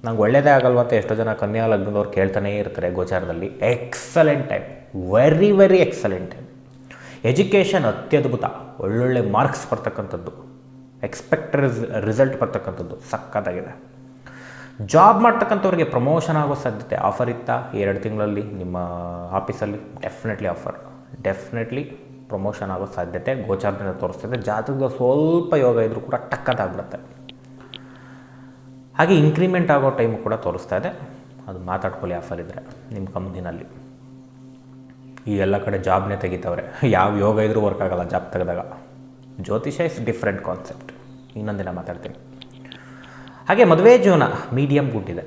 ನಂಗೆ ಒಳ್ಳೆಯದೇ ಆಗಲ್ವ ಅಂತ ಎಷ್ಟೋ ಜನ ಕನ್ಯಾ ಲಗ್ನದವ್ರು ಕೇಳ್ತಾನೇ ಇರ್ತಾರೆ ಗೋಚಾರದಲ್ಲಿ. Excellent time very very excellent time education ಅತ್ಯದ್ಭುತ. ಒಳ್ಳೊಳ್ಳೆ ಮಾರ್ಕ್ಸ್ ಬರ್ತಕ್ಕಂಥದ್ದು. ಎಕ್ಸ್ಪೆಕ್ಟ್ ರಿಸಲ್ಟ್ ಬರ್ತಕ್ಕಂಥದ್ದು. ಸಕ್ಕತ್ತಾಗಿದೆ. ಜಾಬ್ ಮಾಡ್ತಕ್ಕಂಥವ್ರಿಗೆ ಪ್ರಮೋಷನ್ ಆಗೋ ಸಾಧ್ಯತೆ ಆಫರ್ ಇತ್ತಾ? ಎರಡು ತಿಂಗಳಲ್ಲಿ ನಿಮ್ಮ ಆಫೀಸಲ್ಲಿ ಡೆಫಿನೆಟ್ಲಿ ಆಫರ್ ಡೆಫಿನೆಟ್ಲಿ ಪ್ರಮೋಷನ್ ಆಗೋ ಸಾಧ್ಯತೆ ಗೋಚಾರದಿಂದ ತೋರಿಸ್ತಿದೆ. ಜಾತಕದ ಸ್ವಲ್ಪ ಯೋಗ ಇದ್ದರೂ ಕೂಡ ಟಕ್ಕದಾಗ್ಬಿಡುತ್ತೆ. ಹಾಗೆ ಇನ್ಕ್ರಿಮೆಂಟ್ ಆಗೋ ಟೈಮ್ ಕೂಡ ತೋರಿಸ್ತಾ ಇದೆ. ಅದು ಮಾತಾಡ್ಕೊಳ್ಳಿ ಆಫರ್ ಇದ್ದರೆ ನಿಮ್ಮ ಕಂಪ್ನಿನಲ್ಲಿ ಈ ಎಲ್ಲ ಕಡೆ ಜಾಬ್ನೇ ತೆಗಿತವ್ರೆ. ಯಾವ ಯೋಗ ಇದ್ರೂ ವರ್ಕ್ ಆಗೋಲ್ಲ ಜಾಬ್ ತೆಗೆದಾಗ. ಜ್ಯೋತಿಷ ಇಸ್ ಡಿಫ್ರೆಂಟ್ ಕಾನ್ಸೆಪ್ಟ್ ಇನ್ನೊಂದಿನ ಮಾತಾಡ್ತೀನಿ. ಹಾಗೆ ಮದುವೆ ಜೀವನ ಗುಡ್ ಇದೆ.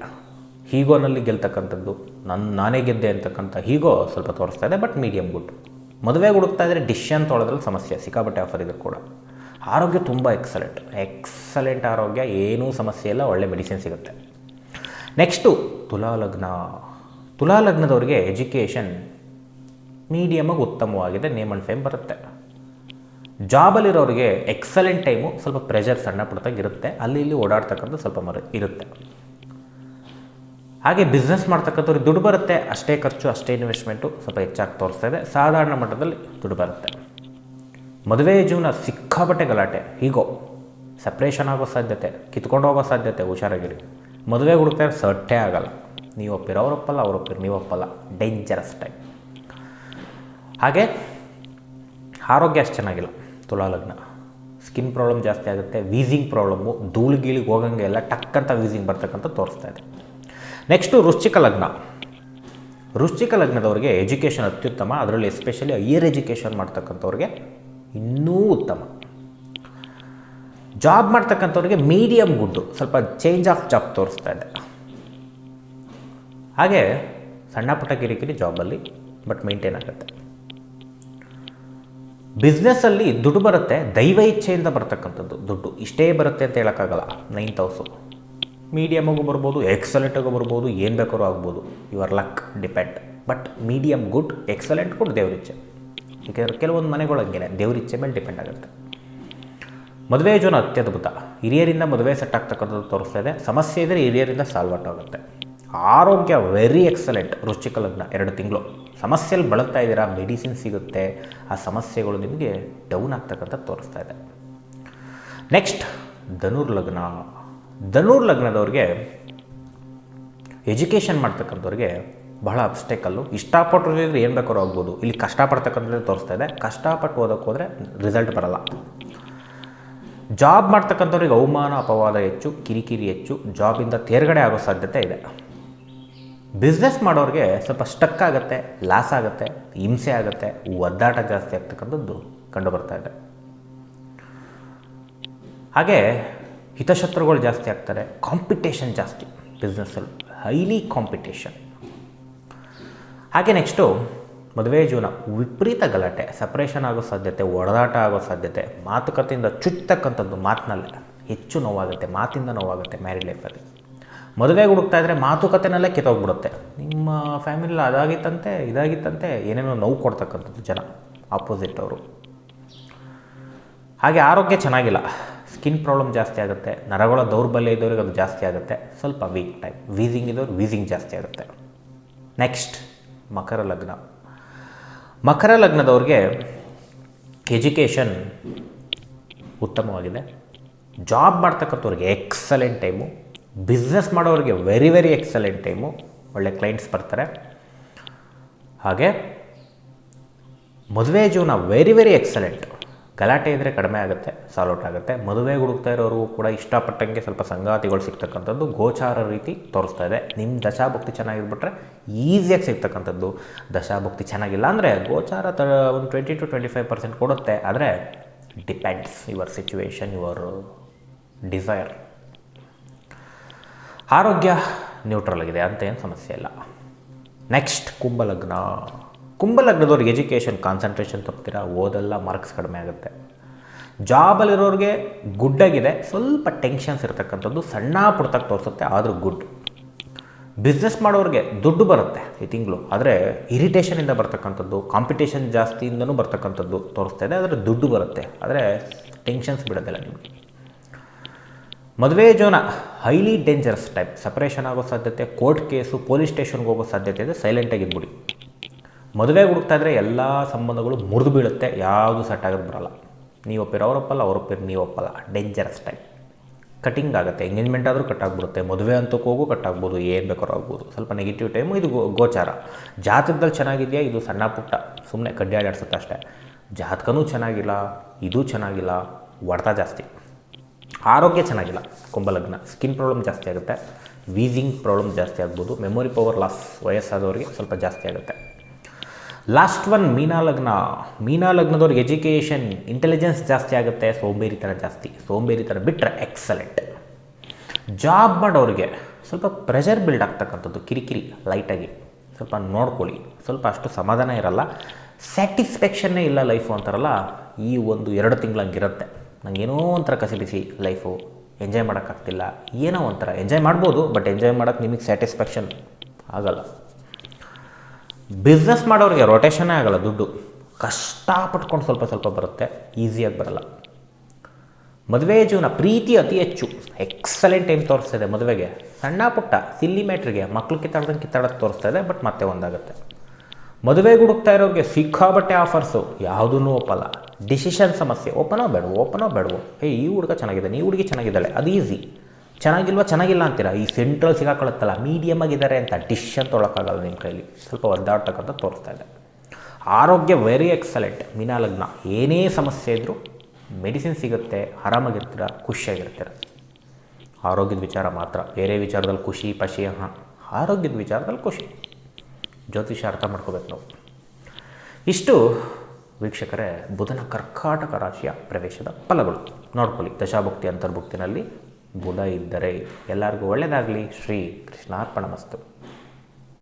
ಹೀಗೋನಲ್ಲಿ ಗೆಲ್ತಕ್ಕಂಥದ್ದು ನನ್ನ ನಾನೇ ಗೆದ್ದೆ ಅಂತಕ್ಕಂಥ ಹೀಗೋ ಸ್ವಲ್ಪ ತೋರಿಸ್ತಾ ಇದೆ ಬಟ್ ಮೀಡಿಯಮ್ ಗುಡ್ ಮದುವೆ ಹುಡುಕ್ತಾ ಇದ್ದರೆ ಅಂತ ತೊಳೆದ್ರಲ್ಲಿ ಸಮಸ್ಯೆ ಸಿಕ್ಕಾಬಟ್ಟೆ ಆಫರ್ ಇದ್ರು ಕೂಡ. ಆರೋಗ್ಯ ತುಂಬ ಎಕ್ಸಲೆಂಟ್ ಎಕ್ಸಲೆಂಟ್ ಆರೋಗ್ಯ, ಏನೂ ಸಮಸ್ಯೆ ಇಲ್ಲ, ಒಳ್ಳೆ ಮೆಡಿಸಿನ್ ಸಿಗುತ್ತೆ. ನೆಕ್ಸ್ಟು ತುಲಾಲಗ್ನ. ತುಲಾಲಗ್ನದವ್ರಿಗೆ ತುಲಾ ಲಗ್ನದವ್ರಿಗೆ ಎಜುಕೇಷನ್ ಮೀಡಿಯಮಾಗಿ ಉತ್ತಮವಾಗಿದೆ ನೇಮ್ ಆ್ಯಂಡ್ ಫೇಮ್ ಬರುತ್ತೆ. ಜಾಬಲ್ಲಿರೋರಿಗೆ ಎಕ್ಸಲೆಂಟ್ ಟೈಮು ಸ್ವಲ್ಪ ಪ್ರೆಷರ್ ಸಣ್ಣ ಪುಟ್ಟದಾಗಿರುತ್ತೆ ಅಲ್ಲಿ ಇಲ್ಲಿ ಓಡಾಡ್ತಕ್ಕಂಥ ಸ್ವಲ್ಪ ಮರ ಇರುತ್ತೆ. ಹಾಗೆ ಬಿಸ್ನೆಸ್ ಮಾಡ್ತಕ್ಕಂಥವ್ರಿಗೆ ದುಡ್ಡು ಬರುತ್ತೆ. ಅಷ್ಟೇ ಖರ್ಚು, ಅಷ್ಟೇ ಇನ್ವೆಸ್ಟ್ಮೆಂಟು ಸ್ವಲ್ಪ ಹೆಚ್ಚಾಗಿ ತೋರಿಸ್ತಾ ಇದೆ. ಸಾಧಾರಣ ಮಟ್ಟದಲ್ಲಿ ದುಡ್ಡು ಬರುತ್ತೆ. ಮದುವೆ ಜೀವನ ಸಿಕ್ಕಾಪಟ್ಟೆ ಗಲಾಟೆ. ಹೀಗೋ ಸಪ್ರೇಷನ್ ಆಗೋ ಸಾಧ್ಯತೆ, ಕಿತ್ಕೊಂಡು ಹೋಗೋ ಸಾಧ್ಯತೆ ಹುಷಾರಾಗಿರಿ. ಮದುವೆ ಹುಡುಕ್ತಾ ಸಟ್ಟೇ ಆಗಲ್ಲ. ನೀವು ಒಪ್ಪಿರ ಅವರೊಪ್ಪಲ್ಲ ಅವರೊಪ್ಪಿರು ಅವ್ರು ನೀವು ಒಪ್ಪಲ್ಲ. ಡೇಂಜರಸ್ ಟೈಮ್ ಹಾಗೆ, ಆರೋಗ್ಯ ಅಷ್ಟು ಚೆನ್ನಾಗಿಲ್ಲ. ತುಲಾ ಲಗ್ನ. ಸ್ಕಿನ್ ಪ್ರಾಬ್ಲಮ್ ಜಾಸ್ತಿ ಆಗುತ್ತೆ. ವೀಸಿಂಗ್ ಪ್ರಾಬ್ಲಮ್ಮು ಧೂಳು ಗೀಳಿಗೆ ಹೋಗಂಗೆ ಎಲ್ಲ ಟಕ್ಕಂತ ವೀಸಿಂಗ್ ಬರ್ತಕ್ಕಂಥ ತೋರಿಸ್ತಾ ಇದೆ. ನೆಕ್ಸ್ಟು ವೃಶ್ಚಿಕ ಲಗ್ನ. ವೃಶ್ಚಿಕ ಲಗ್ನದವ್ರಿಗೆ ಎಜುಕೇಷನ್ ಅತ್ಯುತ್ತಮ. ಅದರಲ್ಲಿ ಎಸ್ಪೆಷಲಿ ಹೈಯರ್ ಎಜುಕೇಷನ್ ಮಾಡ್ತಕ್ಕಂಥವ್ರಿಗೆ ಇನ್ನೂ ಉತ್ತಮ. ಜಾಬ್ ಮಾಡ್ತಕ್ಕಂಥವ್ರಿಗೆ ಮೀಡಿಯಮ್ ಗುಡ್ಡು, ಸ್ವಲ್ಪ ಚೇಂಜ್ ಆಫ್ ಜಾಬ್ ತೋರಿಸ್ತಾ ಇದೆ. ಹಾಗೆ ಸಣ್ಣ ಪುಟ್ಟ ಕಿರಿಕಿರಿ ಜಾಬಲ್ಲಿ ಬಟ್ ಮೇಂಟೈನ್ ಆಗುತ್ತೆ. ಬಿಸ್ನೆಸ್ಸಲ್ಲಿ ದುಡ್ಡು ಬರುತ್ತೆ, ದೈವ ಇಚ್ಛೆಯಿಂದ ಬರ್ತಕ್ಕಂಥದ್ದು ದುಡ್ಡು. ಇಷ್ಟೇ ಬರುತ್ತೆ ಅಂತ ಹೇಳೋಕ್ಕಾಗಲ್ಲ. ನೈನ್ ತೌಸು ಮೀಡಿಯಮಾಗೂ ಬರ್ಬೋದು ಎಕ್ಸಲೆಂಟಾಗೂ ಬರ್ಬೋದು, ಏನು ಬೇಕಾದ್ರೂ ಆಗ್ಬೋದು. Your luck depend but medium good excellent good ದೇವರಿಚ್ಛೆ ಕೆಲವೊಂದು ಮನೆಗಳು ದೇವ್ರ ಇಚ್ಛೆ ಮೇಲೆ ಡಿಪೆಂಡ್ ಆಗುತ್ತೆ ಮದುವೆ ಜೀವನ ಅತ್ಯದ್ಭುತ. ಹಿರಿಯರಿಂದ ಮದುವೆ ಸೆಟ್ ಆಗ್ತಕ್ಕಂಥದ್ದು ತೋರಿಸ್ತಾ ಇದೆ. ಸಮಸ್ಯೆ ಇದ್ದರೆ ಹಿರಿಯರಿಂದ ಸಾಲ್ವ್ ಆಗುತ್ತೆ. ಆರೋಗ್ಯ ವೆರಿ ಎಕ್ಸಲೆಂಟ್ ರುಚಿಕ ಲಗ್ನ, ಎರಡು ತಿಂಗಳು. ಸಮಸ್ಯೆಯಲ್ಲಿ ಬಳಲ್ತಾ ಇದ್ದೀರಾ? ಮೆಡಿಸಿನ್ ಸಿಗುತ್ತೆ. ಆ ಸಮಸ್ಯೆಗಳು ನಿಮಗೆ ಡೌನ್ ಆಗ್ತಕ್ಕಂಥ ತೋರಿಸ್ತಾ ಇದೆ. ನೆಕ್ಸ್ಟ್ ಧನುರ್ ಲಗ್ನ. ಧನುರ್ ಲಗ್ನದವ್ರಿಗೆ ಎಜುಕೇಷನ್ ಮಾಡ್ತಕ್ಕಂಥವ್ರಿಗೆ ಬಹಳ ಅಬ್ಸ್ಟೆಕಲ್ಲು ಇಷ್ಟಪಟ್ಟರೆ ಏನು ಬೇಕಾದ್ರೂ ಆಗ್ಬೋದು. ಇಲ್ಲಿ ಕಷ್ಟಪಡ್ತಕ್ಕಂಥದ್ದು ತೋರಿಸ್ತಾ ಇದೆ. ಕಷ್ಟಪಟ್ಟು ಓದೋಕ್ಕೆ ಹೋದರೆ ರಿಸಲ್ಟ್ ಬರಲ್ಲ. ಜಾಬ್ ಮಾಡ್ತಕ್ಕಂಥವ್ರಿಗೆ ಅವಮಾನ, ಅಪವಾದ ಹೆಚ್ಚು, ಕಿರಿಕಿರಿ ಹೆಚ್ಚು ಜಾಬಿಂದ ತೇರ್ಗಡೆ ಆಗೋ ಸಾಧ್ಯತೆ ಇದೆ. ಬಿಸ್ನೆಸ್ ಮಾಡೋರಿಗೆ ಸ್ವಲ್ಪ ಸ್ಟಕ್ ಆಗುತ್ತೆ ಲಾಸ್ ಆಗುತ್ತೆ, ಹಿಂಸೆ ಆಗುತ್ತೆ, ಒದ್ದಾಟ ಜಾಸ್ತಿ ಆಗ್ತಕ್ಕಂಥದ್ದು ಕಂಡು ಬರ್ತಾ ಇದೆ. ಹಾಗೆ ಹಿತಶತ್ರುಗಳು ಜಾಸ್ತಿ ಆಗ್ತಾರೆ. ಕಾಂಪಿಟೇಷನ್ ಜಾಸ್ತಿ. ಬಿಸ್ನೆಸ್ಸಲ್ಲಿ ಹೈಲಿ ಕಾಂಪಿಟೇಷನ್ ಹಾಗೆ ನೆಕ್ಸ್ಟು ಮದುವೆ ಜೀವನ ವಿಪರೀತ ಗಲಾಟೆ ಸಪ್ರೇಷನ್ ಆಗೋ ಸಾಧ್ಯತೆ ಒಡದಾಟ ಆಗೋ ಸಾಧ್ಯತೆ, ಮಾತುಕತೆಯಿಂದ ಚುಚ್ಚತಕ್ಕಂಥದ್ದು ಮಾತಿನಲ್ಲೇ, ಹೆಚ್ಚು ನೋವಾಗುತ್ತೆ, ಮಾತಿಂದ ನೋವಾಗುತ್ತೆ ಮ್ಯಾರಿಡ್ ಲೈಫಲ್ಲಿ ಮದುವೆಗೆ ಹುಡುಕ್ತಾ ಇದ್ದರೆ ಮಾತುಕತೆನಲ್ಲೇ ಕಿತ್ತೋಗ್ಬಿಡುತ್ತೆ. ನಿಮ್ಮ ಫ್ಯಾಮಿಲಿ ಅದಾಗಿತ್ತಂತೆ, ಇದಾಗಿತ್ತಂತೆ, ಏನೇನೋ ನೋವು ಕೊಡ್ತಕ್ಕಂಥದ್ದು ಜನ ಆಪೋಸಿಟ್ ಅವರು. ಹಾಗೆ ಆರೋಗ್ಯ ಚೆನ್ನಾಗಿಲ್ಲ ಸ್ಕಿನ್ ಪ್ರಾಬ್ಲಮ್ ಜಾಸ್ತಿ ಆಗುತ್ತೆ, ನರಗಳ ದೌರ್ಬಲ್ಯ ಇದ್ದವ್ರಿಗೆ ಅದು ಜಾಸ್ತಿ ಆಗುತ್ತೆ, ಸ್ವಲ್ಪ ವೀಕ್ ಟೈಪ್ ವೀಸಿಂಗ್ ಇದ್ದವ್ರು ವೀಸಿಂಗ್ ಜಾಸ್ತಿ ಆಗುತ್ತೆ. ನೆಕ್ಸ್ಟ್ ಮಕರ ಲಗ್ನ. ಮಕರ ಲಗ್ನದವ್ರಿಗೆ ಎಜುಕೇಷನ್ ಉತ್ತಮವಾಗಿದೆ. ಜಾಬ್ ಮಾಡ್ತಕ್ಕಂಥವ್ರಿಗೆ ಎಕ್ಸಲೆಂಟ್ ಟೈಮು ಬಿಸ್ನೆಸ್ ಮಾಡೋರಿಗೆ ವೆರಿ ವೆರಿ ಎಕ್ಸಲೆಂಟ್ ಟೈಮು ಒಳ್ಳೆ ಕ್ಲೈಂಟ್ಸ್ ಬರ್ತಾರೆ. ಹಾಗೆ ಮದುವೆ ಜೀವನ ವೆರಿ ವೆರಿ ಎಕ್ಸಲೆಂಟ್ ಗಲಾಟೆ ಇದ್ದರೆ ಕಡಿಮೆ ಆಗುತ್ತೆ ಸಾಲ್ಔಟ್ ಆಗುತ್ತೆ. ಮದುವೆ ಹುಡುಕ್ತಾ ಇರೋರು ಕೂಡ ಇಷ್ಟಪಟ್ಟಂಗೆ ಸ್ವಲ್ಪ ಸಂಗಾತಿಗಳು ಸಿಗ್ತಕ್ಕಂಥದ್ದು ಗೋಚಾರ ರೀತಿ ತೋರಿಸ್ತಾ ಇದೆ. ನಿಮ್ಮ ದಶಾಭಕ್ತಿ ಚೆನ್ನಾಗಿರ್ಬಿಟ್ರೆ ಈಸಿಯಾಗಿ ಸಿಗ್ತಕ್ಕಂಥದ್ದು. ದಶಾಭಕ್ತಿ ಚೆನ್ನಾಗಿಲ್ಲ ಅಂದರೆ ಗೋಚಾರ ತ, ಒಂದು twenty to twenty five percent ಕೊಡುತ್ತೆ. ಆದರೆ depends your situation your desire. ಆರೋಗ್ಯ ನ್ಯೂಟ್ರಲ್ ಆಗಿದೆ ಅಂತ ಏನು ಸಮಸ್ಯೆ ಇಲ್ಲ. ನೆಕ್ಸ್ಟ್ ಕುಂಭಲಗ್ನ. ಕುಂಭಲಗ್ನದವ್ರಿಗೆ ಎಜುಕೇಷನ್ ಕಾನ್ಸಂಟ್ರೇಷನ್ ತಪ್ತೀರಾ ಓದಲ್ಲ ಮಾರ್ಕ್ಸ್ ಕಡಿಮೆ ಆಗುತ್ತೆ. ಜಾಬಲ್ಲಿರೋರಿಗೆ ಗುಡ್ಡಾಗಿದೆ ಸ್ವಲ್ಪ ಟೆನ್ಷನ್ಸ್ ಇರತಕ್ಕಂಥದ್ದು ಸಣ್ಣ ಪುಡ್ತಕ್ಕೆ ತೋರಿಸುತ್ತೆ, ಆದರೂ ಗುಡ್ ಬಿಸ್ನೆಸ್ ಮಾಡೋರಿಗೆ ದುಡ್ಡು ಬರುತ್ತೆ ಈ ತಿಂಗಳು. ಆದರೆ ಇರಿಟೇಷನಿಂದ ಬರ್ತಕ್ಕಂಥದ್ದು ಕಾಂಪಿಟೇಷನ್ ಜಾಸ್ತಿಯಿಂದನೂ ಬರ್ತಕ್ಕಂಥದ್ದು ತೋರಿಸ್ತಾ ಇದೆ, ಆದರೆ ದುಡ್ಡು ಬರುತ್ತೆ. ಆದರೆ ಟೆನ್ಷನ್ಸ್ ಬಿಡೋದಿಲ್ಲ ನಿಮಗೆ. ಮದುವೆ ಜೋನ ಹೈಲಿ ಡೇಂಜರಸ್ ಟೈಪ್ ಸಪ್ರೇಷನ್ ಆಗೋ ಸಾಧ್ಯತೆ ಕೋರ್ಟ್ ಕೇಸು ಪೊಲೀಸ್ ಸ್ಟೇಷನ್ಗೆ ಹೋಗೋ ಸಾಧ್ಯತೆ ಇದೆ ಸೈಲೆಂಟಾಗಿದ್ಬಿಡಿ ಮದುವೆಗೆ ಹುಡುಕ್ತಾ ಇದ್ದರೆ ಎಲ್ಲ ಸಂಬಂಧಗಳು ಮುರಿದು ಬೀಳುತ್ತೆ, ಯಾವುದು ಸೆಟ್ ಆಗೋದು ಬರಲ್ಲ. ನೀವು ಒಪ್ಪಿರೋ ಅವರೊಪ್ಪಲ್ಲ ಅವರೊಪ್ಪಿರೋ ನೀವು ಒಪ್ಪಲ್ಲ. ಡೇಂಜರಸ್ ಟೈಮ್ ಕಟಿಂಗ್ ಆಗುತ್ತೆ ಎಂಗೇಜ್ಮೆಂಟ್ ಆದರೂ ಆಗ್ಬಿಡುತ್ತೆ, ಮದುವೆ ಅಂತಕ್ಕೆ ಹೋಗು ಕಟ್ ಆಗ್ಬೋದು, ಏನು ಬೇಕಾದ್ರೂ ಆಗ್ಬೋದು. ಸ್ವಲ್ಪ ನೆಗೆಟಿವ್ ಟೈಮು ಇದು ಗೋಚಾರ. ಜಾತಕದಲ್ಲಿ ಚೆನ್ನಾಗಿದೆಯಾ? ಇದು ಸಣ್ಣ ಪುಟ್ಟ. ಸುಮ್ಮನೆ ಕಡ್ಡಿ ಆಡಾಡ್ಸುತ್ತೆ ಅಷ್ಟೇ. ಜಾತಕನೂ ಚೆನ್ನಾಗಿಲ್ಲ, ಇದು ಚೆನ್ನಾಗಿಲ್ಲ, ಹೊಡೆತ ಜಾಸ್ತಿ. ಆರೋಗ್ಯ ಚೆನ್ನಾಗಿಲ್ಲ, ಕುಂಭಲಗ್ನ. ಸ್ಕಿನ್ ಪ್ರಾಬ್ಲಮ್ ಜಾಸ್ತಿ ಆಗುತ್ತೆ. ವೀಸಿಂಗ್ ಪ್ರಾಬ್ಲಮ್ ಜಾಸ್ತಿ ಆಗ್ಬೋದು. ಮೆಮೊರಿ ಪವರ್ ಲಾಸ್ ವಯಸ್ಸಾದವರಿಗೆ ಸ್ವಲ್ಪ ಜಾಸ್ತಿ ಆಗುತ್ತೆ. ಲಾಸ್ಟ್ ಒನ್ ಮೀನಾ ಲಗ್ನ ಮೀನಾ ಲಗ್ನದವ್ರಿಗೆ ಎಜುಕೇಷನ್ ಇಂಟೆಲಿಜೆನ್ಸ್ ಜಾಸ್ತಿ ಆಗುತ್ತೆ ಸೋಂಬೇರಿತನ ಜಾಸ್ತಿ. ಸೋಂಬೇರಿತನ ಬಿಟ್ಟರೆ ಎಕ್ಸಲೆಂಟ್ ಜಾಬ್ ಮಾಡೋರಿಗೆ ಸ್ವಲ್ಪ ಪ್ರೆಷರ್ ಬಿಲ್ಡ್ ಆಗ್ತಕ್ಕಂಥದ್ದು, ಕಿರಿಕಿರಿ ಲೈಟಾಗಿ ಸ್ವಲ್ಪ ನೋಡ್ಕೊಳ್ಳಿ. ಸ್ವಲ್ಪ ಅಷ್ಟು ಸಮಾಧಾನ ಇರಲ್ಲ. ಸ್ಯಾಟಿಸ್ಫ್ಯಾಕ್ಷನ್ನೇ ಇಲ್ಲ ಲೈಫು ಅಂತಾರಲ್ಲ, ಈ ಒಂದು ಎರಡು ತಿಂಗಳು ಹಂಗಿರುತ್ತೆ ಏನೋ ಒಂಥರ ಕಸಿಬಿಸಿ ಲೈಫು ಎಂಜಾಯ್ ಮಾಡೋಕ್ಕಾಗ್ತಿಲ್ಲ. ಏನೋ ಒಂಥರ. ಎಂಜಾಯ್ ಮಾಡ್ಬೋದು ಬಟ್ ಎಂಜಾಯ್ ಮಾಡೋಕ್ಕೆ ನಿಮಗೆ ಸ್ಯಾಟಿಸ್ಫ್ಯಾಕ್ಷನ್ ಆಗಲ್ಲ. ಬಿಸ್ನೆಸ್ ಮಾಡೋರಿಗೆ ರೊಟೇಷನ್ನೇ ಆಗಲ್ಲ ದುಡ್ಡು. ಕಷ್ಟಪಟ್ಕೊಂಡು ಸ್ವಲ್ಪ ಸ್ವಲ್ಪ ಬರುತ್ತೆ ಈಸಿಯಾಗಿ ಬರಲ್ಲ. ಮದುವೆ ಜೀವನ ಪ್ರೀತಿ ಅತಿ ಹೆಚ್ಚು. ಎಕ್ಸಲೆಂಟ್ ಟೈಮ್ ತೋರಿಸ್ತಾ ಇದೆ ಮದುವೆಗೆ. ಸಣ್ಣ ಪುಟ್ಟ ಸಿಲ್ಲಿ ಮ್ಯಾಟ್ರಿಗೆ ಮಕ್ಳು ಕಿತ್ತಾಡ್ದಂಗೆ ಕಿತ್ತಾಡೋದು ತೋರಿಸ್ತಾ ಇದೆ ಬಟ್ ಮತ್ತೆ ಒಂದಾಗುತ್ತೆ. ಮದುವೆಗೆ ಹುಡುಕ್ತಾ ಇರೋರಿಗೆ ಸಿಕ್ಕಾಬಟ್ಟೆ ಆಫರ್ಸು ಯಾವುದೂ ಒಪ್ಪಲ್ಲ. ಡಿಸಿಷನ್ ಸಮಸ್ಯೆ. ಓಪನೋ ಬೇಡವೋ ಓಪನೋ ಬೇಡವೋ. ಹೇ ಈ ಹುಡುಗ ಚೆನ್ನಾಗಿದೆ ಈ ಹುಡುಗಿ ಚೆನ್ನಾಗಿದ್ದಾಳೆ, ಅದು ಈಸಿ ಚೆನ್ನಾಗಿಲ್ವಾ? ಚೆನ್ನಾಗಿಲ್ಲ ಅಂತೀರಾ? ಈ ಸೆಂಟ್ರಲ್ ಸಿಗಾಕೊಳ್ಳುತ್ತಲ್ಲ ಮೀಡಿಯಮ್ ಆಗಿದ್ದಾರೆ ಅಂತ ಡಿಶ್ ಅಂತ ಒಳಕಾಗಲ್ಲ ನಿಮ್ಮ ಕೈಲಿ. ಸ್ವಲ್ಪ ಒದ್ದಾಡ್ತಕ್ಕಂಥ ತೋರಿಸ್ತಾ ಇದೆ. ಆರೋಗ್ಯ ವೆರಿ ಎಕ್ಸಲೆಂಟ್ ಮೀನಾ ಲಗ್ನ. ಏನೇ ಸಮಸ್ಯೆ ಇದ್ದರೂ ಮೆಡಿಸಿನ್ ಸಿಗುತ್ತೆ, ಆರಾಮಾಗಿರ್ತೀರ, ಖುಷಿಯಾಗಿರ್ತೀರ? ಆರೋಗ್ಯದ ವಿಚಾರ ಮಾತ್ರ. ಬೇರೆ ವಿಚಾರದಲ್ಲಿ ಖುಷಿ, ಪಶಿ, ಹಾಂ. ಆರೋಗ್ಯದ ವಿಚಾರದಲ್ಲಿ ಖುಷಿ. ಜ್ಯೋತಿಷ ಅರ್ಥ ಮಾಡ್ಕೋಬೇಕು ನಾವು. ಇಷ್ಟು ವೀಕ್ಷಕರೇ, ಬುಧನ ಕರ್ಕಾಟಕ ರಾಶಿಯ ಪ್ರವೇಶದ ಫಲಗಳು. ನೋಡ್ಕೊಳ್ಳಿ. ದಶಾಭುಕ್ತಿ ಅಂತರ್ಭುಕ್ತಿನಲ್ಲಿ ಬುಧ ಇದ್ದರೆ ಎಲ್ಲರಿಗೂ ಒಳ್ಳೆಯದಾಗಲಿ. ಶ್ರೀ ಕೃಷ್ಣಾರ್ಪಣ ಮಸ್ತು.